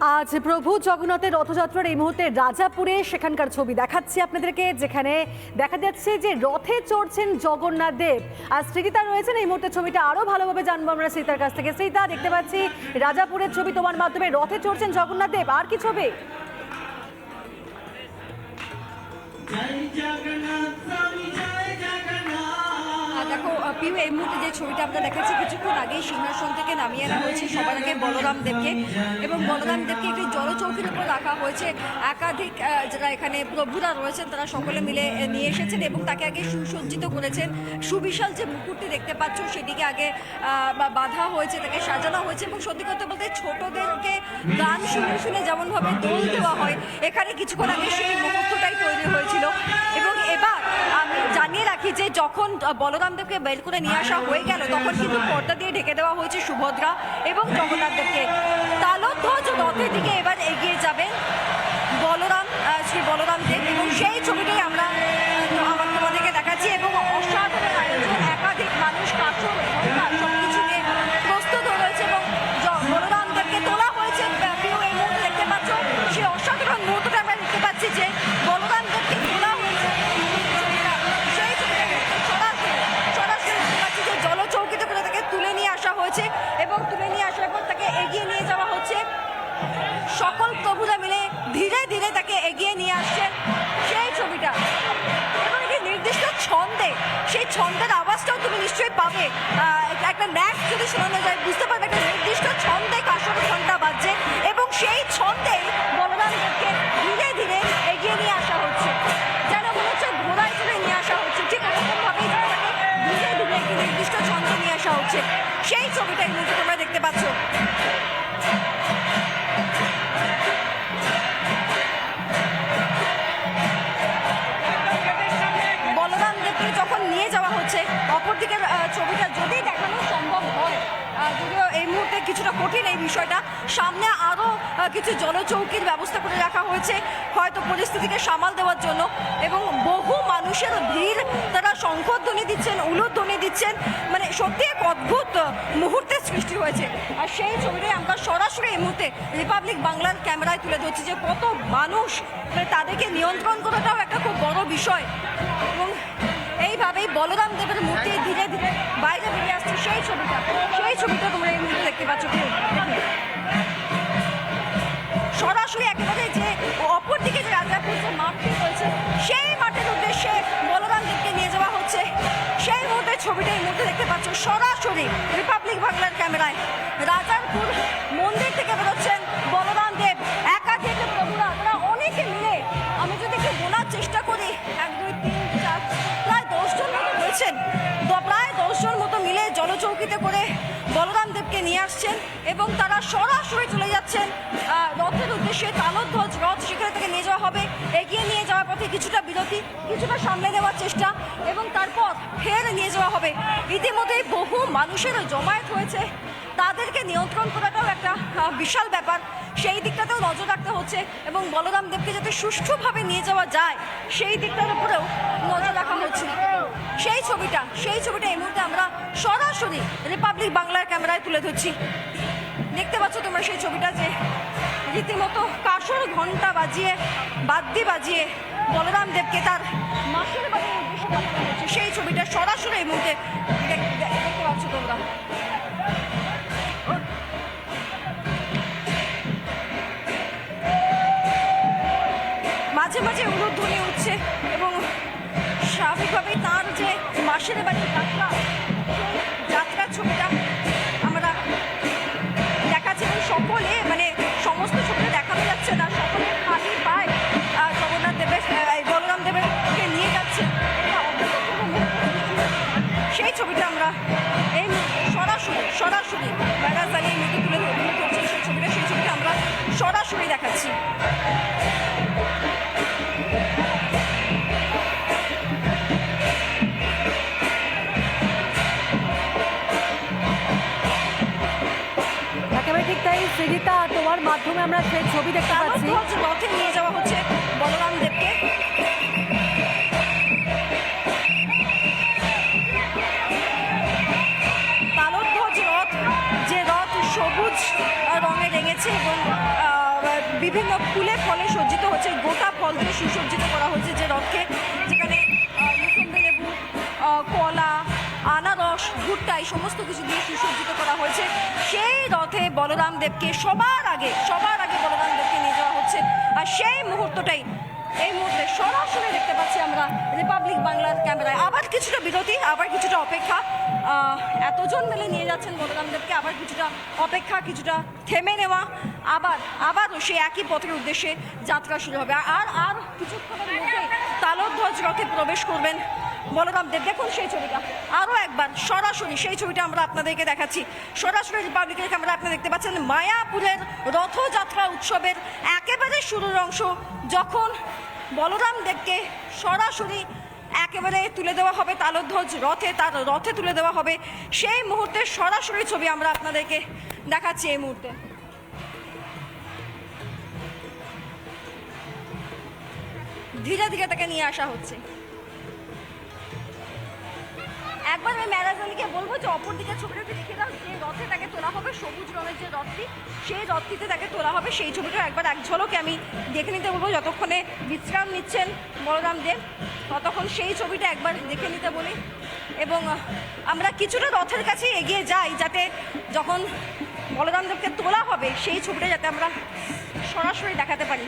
আজ প্রভু জগন্নাথের রথযাত্রার এই মুহূর্তে রাজাপুরে সেখানকার ছবি দেখাচ্ছি আপনাদেরকে যেখানে দেখা যাচ্ছে যে রথে চড়ছেন জগন্নাথ দেব। আর স্মৃতিতা রয়েছেন এই মুহূর্তে ছবিটা আরও ভালোভাবে জানব আমরা স্মৃতার কাছ থেকে। স্মৃতা দেখতে পাচ্ছি রাজাপুরের ছবি তোমার মাধ্যমে রথে চড়ছেন জগন্নাথ দেব। আর কি ছবি? আহ, দেখো পিউ, এই মুহূর্তে যে ছবিটা আমরা দেখাচ্ছি, কিছুক্ষণ আগেই সিংহাসন থেকে নামিয়ে আনা হয়েছে সবার আগে বলরাম দেবকে এবং বলরাম দেবকে একটি জলচৌকির উপর রাখা হয়েছে। একাধিক যারা এখানে প্রভুরা রয়েছেন, তারা সকলে মিলে নিয়ে এসেছেন এবং তাকে আগে সুসজ্জিত করেছেন। সুবিশাল যে মুকুটটি দেখতে পাচ্ছ, সেটিকে আগে বাঁধা হয়েছে, তাকে সাজানো হয়েছে এবং সত্যি কথা বলতে ছোটদেরকে গান শুনে শুনে যেমনভাবে দোল দেওয়া হয়, এখানে কিছুক্ষণ আগে সেই মুহূর্তটাই তৈরি হয়েছিল। এবং এবার আমি জানিয়ে রাখি যে যখন বলরামদেবকে বের করে নিয়ে আসা হয়ে গেল, তখন কিন্তু পর্দা দিয়ে ঢেকে দেওয়া হয়েছে সুভদ্রা এবং জগন্নাথদেবকে তালধ্বজ রথের দিকে এবার এগিয়ে যাবেন বলরাম শ্রী বলরাম দেব এবং সেই ছবিটাই আমরা ন্যাক যদি শোনানো যায়, বুঝতে পারবে একটা নির্দিষ্ট ছন্দে কাশর ঘণ্টা বাজছে এবং সেই ছন্দেই বলরামদেবকে ধীরে ধীরে এগিয়ে নিয়ে আসা হচ্ছে। যেন মনে হচ্ছে ঘোড়ায় চড়ে নিয়ে আসা হচ্ছে। ঠিক ওরকম ভাবেই যেন তাকে ধীরে ধীরে একটি নির্দিষ্ট ছন্দে নিয়ে আসা হচ্ছে। সেই ছবিটা এই তোমরা দেখতে পাচ্ছ। বলরাম দেবকে যখন নিয়ে যাওয়া হচ্ছে অপরদিকের আহ, ছবিটা যদি দেখানো সম্ভব হয় আহ, যদিও এই মুহূর্তে কিছুটা কঠিন এই বিষয়টা। সামনে আরও কিছু জনচৌকির ব্যবস্থা করে রাখা হয়েছে, হয়তো পরিস্থিতিকে সামাল দেওয়ার জন্য। এবং বহু মানুষের ভিড়, তারা শঙ্খধ্বনি দিচ্ছেন উলুধ্বনি দিচ্ছেন। মানে সত্যি এক অদ্ভুত মুহূর্তের সৃষ্টি হয়েছে। আর সেই ছবিটাই আমরা সরাসরি এই মুহূর্তে রিপাবলিক বাংলার ক্যামেরায় তুলে ধরছি যে কত মানুষ মানে তাদেরকে নিয়ন্ত্রণ করাটাও একটা খুব বড় বিষয়। এবং এইভাবেই বলরাম দেবের মূর্তি ধীরে ধীরে বাইরে বেরিয়ে আসছে সেই ছবিটা। সেই ছবিটা তোমরা এই মুহূর্তে দেখতে পাচ্ছ। সরাসরি একেবারে যে অপর দিকে যে রাজাপুর যে মাঠটি রয়েছে, সেই মাঠের উদ্দেশ্যে বলরাম দেবকে নিয়ে যাওয়া হচ্ছে। সেই মুহূর্তে ছবিটা এই মুহূর্তে দেখতে পাচ্ছ। সরাসরি রিপাবলিক বাংলার ক্যামেরায় রাজারপুর মন্দির থেকে বেরোচ্ছেন করে বলরাম দেবকে নিয়ে আসছেন এবং তারা সরাসরি চলে যাচ্ছেন। রথের উদ্দেশ্যে তালধ্বজ রথ সেখানে থেকে নিয়ে যাওয়া হবে। এগিয়ে নিয়ে যাওয়ার পথে কিছুটা বিরতি, কিছুটা সামলে নেওয়ার চেষ্টা এবং তারপর ফের নিয়ে যাওয়া হবে। ইতিমধ্যেই বহু মানুষের জমায়েত হয়েছে। তাদেরকে নিয়ন্ত্রণ করাটাও একটা বিশাল ব্যাপার। সেই দিকটাতেও নজর রাখতে হচ্ছে এবং বলরাম দেবকে যাতে সুষ্ঠুভাবে নিয়ে যাওয়া যায়, সেই দিকটার উপরেও নজর রাখা হচ্ছে। সেই ছবিটা সেই ছবিটা এই মুহূর্তে আমরা সরাসরি রিপাবলিক বাংলার ক্যামেরায় তুলে ধরছি। দেখতে পাচ্ছ তোমরা সেই ছবিটা যে রীতিমতো কাসর ঘণ্টা বাজিয়ে, বাদ্যি বাজিয়ে বলরাম দেবকে তার মাসের বাড়ির সেই ছবিটা সরাসরি এই মুহূর্তে দেখ- দেখ- দেখতে পাচ্ছ তোমরা। মাসের বাড়ির যাত্রা যাত্রার ছবিটা আমরা দেখাচ্ছি সকলে মানে সমস্ত ছবিটা দেখানো যাচ্ছে না, সকলে খালি পায় জগন্নাথ দেবের বলরাম দেবের কে নিয়ে যাচ্ছে। সেই ছবিটা আমরা এই সরাসরি সরাসরি ব্যারাজ দাঁড়িয়ে তুলে তুলে ধরছি, সেই ছবিটা সেই ছবিটা আমরা সরাসরি দেখাচ্ছি। মাধ্যমে আমরা সেই ছবি দেখতে পাচ্ছি। রথে নিয়ে যাওয়া হচ্ছে বলরাম দেবকে সবুজ রঙে রেঙেছে এবং বিভিন্ন ফুলে ফলে সজ্জিত হচ্ছে গোটা ফল দিয়ে সুসজ্জিত করা হচ্ছে যে রথকে যেখানে মুসম্বি লেবু কলা আনারস ভুট্টা এই সমস্ত কিছু দিয়ে সুসজ্জিত করা হয়েছে। সেই রথে বলরাম দেবকে সবার আগে সবার আগে বলরাম দেবকে নিয়ে যাওয়া হচ্ছে। আর সেই মুহূর্তটাই, এই মুহূর্তে সরাসরি দেখতে পাচ্ছি আমরা রিপাবলিক বাংলার ক্যামেরায় আবার কিছুটা বিরতি, আবার কিছুটা অপেক্ষা। এতজন মিলে নিয়ে যাচ্ছেন বলরাম দেবকে, আবার কিছুটা অপেক্ষা, কিছুটা থেমে নেওয়া। আবার, আবারও সেই একই পথের উদ্দেশ্যে যাত্রা শুরু হবে। আর আর কিছুক্ষণের মধ্যেই তালধ্বজ রথে প্রবেশ করবেন বলরাম দেব, দেখুন সেই ছবিটা। আরও একবার, সরাসরি সেই ছবিটা আমরা আপনাদেরকে দেখাচ্ছি। সরাসরি রিপাবলিকের ক্যামেরা আপনারা দেখতে পাচ্ছেন মায়াপুরের রথযাত্রা উৎসবের একেবারে শুরুর অংশ, যখন বলরাম দেবকে সরাসরি একেবারে তুলে দেওয়া হবে তালধ্বজ রথে, তার রথে তুলে দেওয়া হবে। সেই মুহূর্তে সরাসরি ছবি আমরা আপনাদেরকে দেখাচ্ছি এই মুহূর্তে। ধীরে ধীরে তাকে নিয়ে আসা হচ্ছে। একবার আমি ম্যারাজনকে বলব যে অপর দিকে ছবিটা একটু দেখে দাও যে রথে তাকে তোলা হবে সবুজ রঙের যে রথটি, সেই রথটিতে তাকে তোলা হবে, সেই ছবিটা একবার এক ঝলকে আমি দেখে নিতে বলব। যতক্ষণে বিশ্রাম নিচ্ছেন বলরাম দেব, ততক্ষণ সেই ছবিটা একবার দেখে নিতে বলি। এবং আমরা কিছুটা রথের কাছে এগিয়ে যাই, যাতে যখন বলরাম দেবকে তোলা হবে, সেই ছবিটা যাতে আমরা সরাসরি দেখাতে পারি।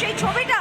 সেই ছবিটা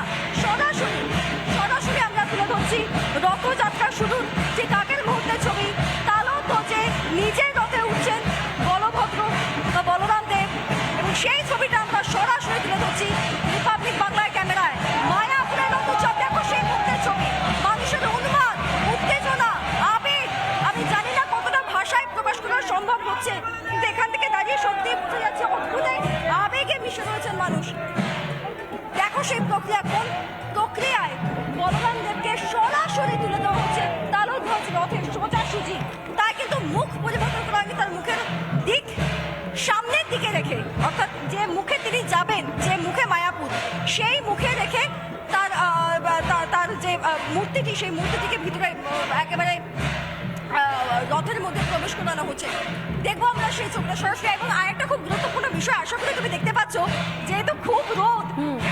যাবেন যে মুখে মায়াপুর। সেই মুখে রেখে তার তার- যে মূর্তিটি, সেই মূর্তিটিকে ভিতরে একেবারে রথের মধ্যে প্রবেশ করানো হচ্ছে। দেখব আমরা সেই চোখটা সরাসরি এবং আরেকটা খুব গুরুত্বপূর্ণ বিষয়, আশা করি তুমি দেখতে পাচ্ছ, যেহেতু খুব রোদ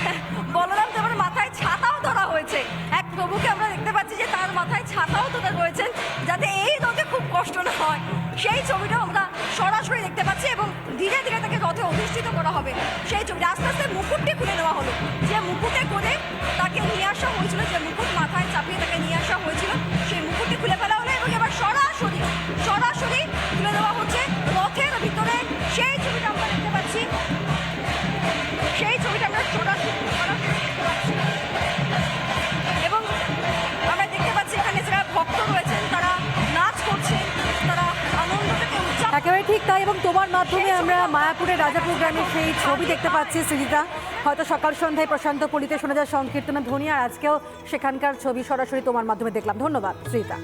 অধিষ্ঠিত করা হবে। সেই ছবি আস্তে আস্তে মুকুটটি খুলে নেওয়া হলো। আমরা মায়াপুরের রাজাপুর গ্রামের সেই ছবি দেখতে পাচ্ছি সৃজিতা হয়তো সকাল সন্ধ্যায় প্রশান্ত পলিতে শোনা যায় সংকীর্তনের ধ্বনি, আর আজকেও সেখানকার ছবি সরাসরি তোমার মাধ্যমে দেখলাম। ধন্যবাদ সৃজিতা